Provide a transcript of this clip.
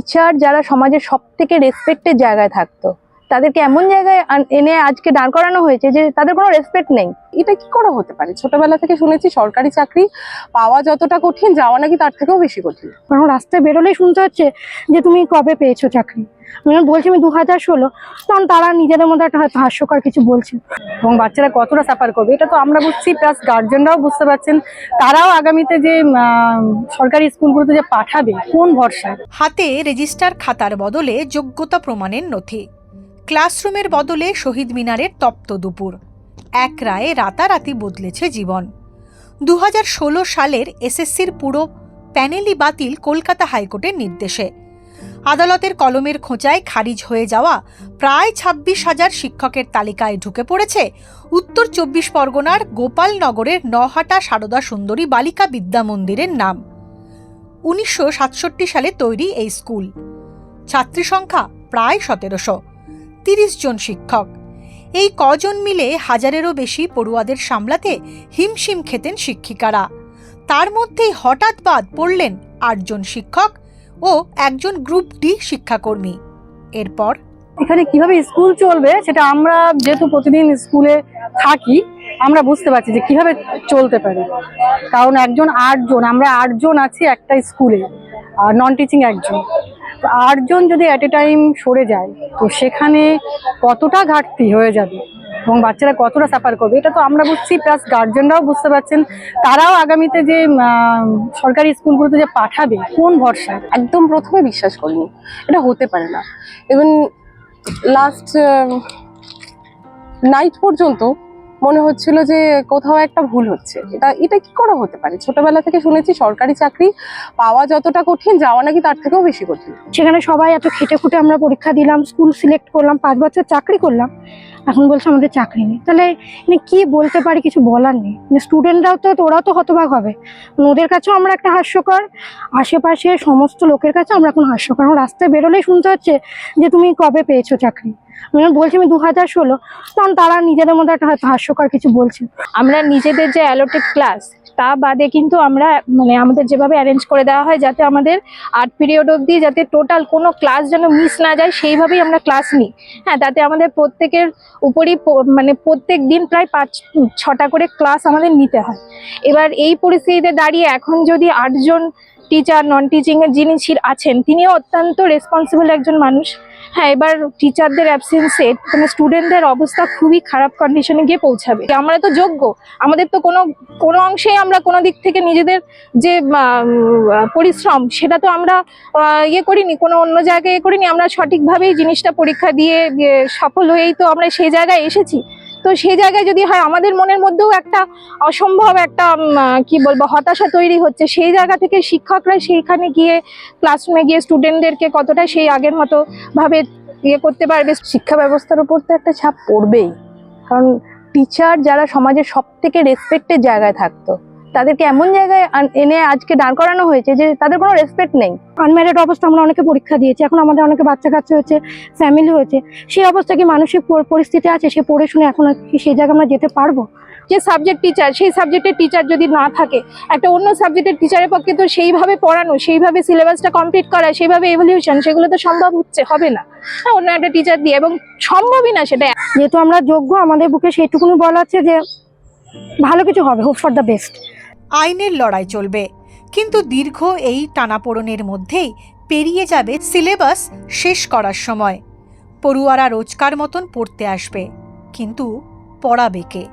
Teacher যারা সমাজের সব থেকে রেসপেক্টের জায়গায় থাকতো। তাদেরকে এমন জায়গায় এনে আজকে দাঁড় করানো হয়েছে যে তাদের কোনো রেসপেক্ট নেই। এটা কি করে হতে পারে? ছোটবেলা থেকে শুনেছি সরকারি চাকরি পাওয়া যতটা কঠিন যাওয়া নাকি তার থেকেও বেশি কঠিন। কারণ রাস্তায় বেরোলেই শুনতে হচ্ছে যে তুমি কবে পেয়েছ চাকরি। আমি বলছি আমি দু হাজার ষোলো তখন তারা নিজেদের মধ্যে একটা হয়তো হাস্যকর কিছু বলছে। এবং বাচ্চারা কতটা সাফার করবে এটা তো আমরা বুঝছি প্লাস গার্জেনরাও বুঝতে পারছেন। তারাও আগামীতে যে সরকারি স্কুলগুলোতে যে পাঠাবে কোন ভরসা হাতে রেজিস্টার খাতার বদলে যোগ্যতা প্রমাণের নথি। ক্লাসরুমের বদলে শহীদ মিনারের তপ্ত দুপুর। এক রায়ে রাতারাতি বদলেছে জীবন। দু হাজার ষোলো সালের এসএসসির পুরো প্যানেলই বাতিল কলকাতা হাইকোর্টের নির্দেশে। আদালতের কলমের খোঁচায় খারিজ হয়ে যাওয়া প্রায় ছাব্বিশ হাজার শিক্ষকের তালিকায় ঢুকে পড়েছে উত্তর চব্বিশ পরগনার গোপালনগরের নহাটা সারদা সুন্দরী বালিকা বিদ্যা মন্দিরের নাম। উনিশশো সাতষট্টি সালে তৈরি এই স্কুল। ছাত্রী সংখ্যা প্রায় সতেরোশো। তিরিশ জন শিক্ষক। এই কজন মিলে হাজারেরও বেশি পড়ুয়াদের সামলাতে হিমশিম খেতেন শিক্ষিকারা। তার মধ্যেই হঠাৎ বাদ পড়লেন আটজন শিক্ষক ও একজন গ্রুপ ডি শিক্ষাকর্মী। এরপর এখানে কীভাবে স্কুল চলবে সেটা আমরা যেহেতু প্রতিদিন স্কুলে থাকি, আমরা বুঝতে পারছি যে কীভাবে চলতে পারে। কারণ একজন আটজন, আমরা আটজন আছি একটা স্কুলে নন টিচিং একজন। আটজন যদি অ্যাট এ টাইম সরে যায়, তো সেখানে কতটা ঘাটতি হয়ে যাবে এবং বাচ্চারা কতটা সাফার করবে? এটা তো আমরা বুঝছি প্লাস গার্জেনরাও বুঝতে পারছেন। তারাও আগামীতে যে সরকারি স্কুলগুলোতে যে পাঠাবে, কোন ভরসা? একদম প্রথমে বিশ্বাস করিনি। এটা হতে পারে না। ইভেন লাস্ট নাইট পর্যন্ত মনে হচ্ছিল যে কোথাও একটা ভুল হচ্ছে। এটা এটা কি করে হতে পারে? ছোটবেলা থেকে শুনেছি সরকারি চাকরি পাওয়া যতটা কঠিন, যাওয়া নাকি তার থেকেও বেশি কঠিন। সেখানে সবাই এত খেটে খুঁটে আমরা পরীক্ষা দিলাম, স্কুল সিলেক্ট করলাম, পাঁচ বছর চাকরি করলাম। এখন বলছে আমাদের চাকরি নেই। তাহলে মানে কি বলতে পারি কিছু বলার নেই। স্টুডেন্টরাও তো, ওরাও তো হতবাক হবে। মানে ওদের কাছেও আমরা একটা হাস্যকর আশেপাশে সমস্ত লোকের কাছে আমরা এখন হাস্যকর। আমার রাস্তায় বেরোলেই শুনতে হচ্ছে যে তুমি কবে পেয়েছ চাকরি। আমি বলছি আমি দু হাজার ষোলো তখন তারা নিজেদের মধ্যে একটা হাস্যকর কিছু বলছে। আমরা নিজেদের যে অ্যালোটেড ক্লাস তা বাদে কিন্তু আমরা মানে আমাদের যেভাবে অ্যারেঞ্জ করে দেওয়া হয় যাতে আমাদের আর্ট পিরিয়ড অবধি যাতে টোটাল কোনো ক্লাস যেন মিস না যায়, সেইভাবেই আমরা ক্লাস নিই। হ্যাঁ তাতে আমাদের প্রত্যেকের উপরই মানে প্রত্যেক দিন প্রায় পাঁচ, ছটা করে ক্লাস আমাদের নিতে হয়। এবার এই পরিস্থিতিতে দাঁড়িয়ে এখন যদি আটজন টিচার নন টিচিংয়ের যিনি আছেন, তিনিও অত্যন্ত রেসপন্সিবল একজন মানুষ। হ্যাঁ এবার টিচারদের অ্যাবসেন্সে মানে স্টুডেন্টদের অবস্থা খুবই খারাপ কন্ডিশনে গিয়ে পৌঁছাবে। আমরা তো যোগ্য, আমাদের তো কোনো কোনো অংশেই আমরা কোনো দিক থেকে নিজেদের যে পরিশ্রম, সেটা তো আমরা ইয়ে করিনি, কোনো অন্য জায়গায় ইয়ে করিনি, আমরা সঠিকভাবেই জিনিসটা পরীক্ষা দিয়ে সফল হয়েই তো আমরা সেই জায়গায় এসেছি। তো সেই জায়গায় যদি হয়, আমাদের মনের মধ্যেও একটা অসম্ভব একটা কি বলব, হতাশা তৈরি হচ্ছে। সেই জায়গা থেকে শিক্ষকরা সেইখানে গিয়ে ক্লাসরুমে গিয়ে স্টুডেন্টদেরকে কতটা সেই আগের মতো ভাবে ইয়ে করতে পারবে। শিক্ষা ব্যবস্থার উপর তো একটা ছাপ পড়বেই। কারণ টিচার যারা সমাজের সব থেকে রেসপেক্টের জায়গায় থাকতো। তাদেরকে এমন জায়গায় এনে আজকে দাঁড় করানো হয়েছে যে তাদের কোনো রেসপেক্ট নেই। আনম্যারিড অবস্থা আমরা অনেকে পরীক্ষা দিয়েছি এখন আমাদের অনেকে বাচ্চা কাচ্চা হয়েছে ফ্যামিলি হয়েছে। সেই অবস্থা কি মানসিক পরিস্থিতি আছে? সে পড়ে শুনে এখন কি সেই জায়গায় আমরা যেতে পারব? যে সাবজেক্ট টিচার সেই সাবজেক্টের টিচার যদি না থাকে একটা অন্য সাবজেক্টের টিচারের পক্ষে তো সেইভাবে পড়ানো সেইভাবে সিলেবাসটা কমপ্লিট করা সেইভাবে এভলিউশন সেগুলো তো সম্ভব হচ্ছে হবে না। হ্যাঁ অন্য একটা টিচার দিয়ে এবং সম্ভবই না সেটা। যেহেতু আমরা যোগ্য আমাদের বুকে সেইটুকুনি বলা হচ্ছে যে ভালো কিছু হবে হোপ ফর দ্য বেস্ট আইনের লড়াই চলবে। কিন্তু দীর্ঘ এই টানাপোড়নের মধ্যেই পেরিয়ে যাবে সিলেবাস শেষ করার সময়। পড়ুয়ারা রোজকার মতন পড়তে আসবে, কিন্তু পড়াবে কে?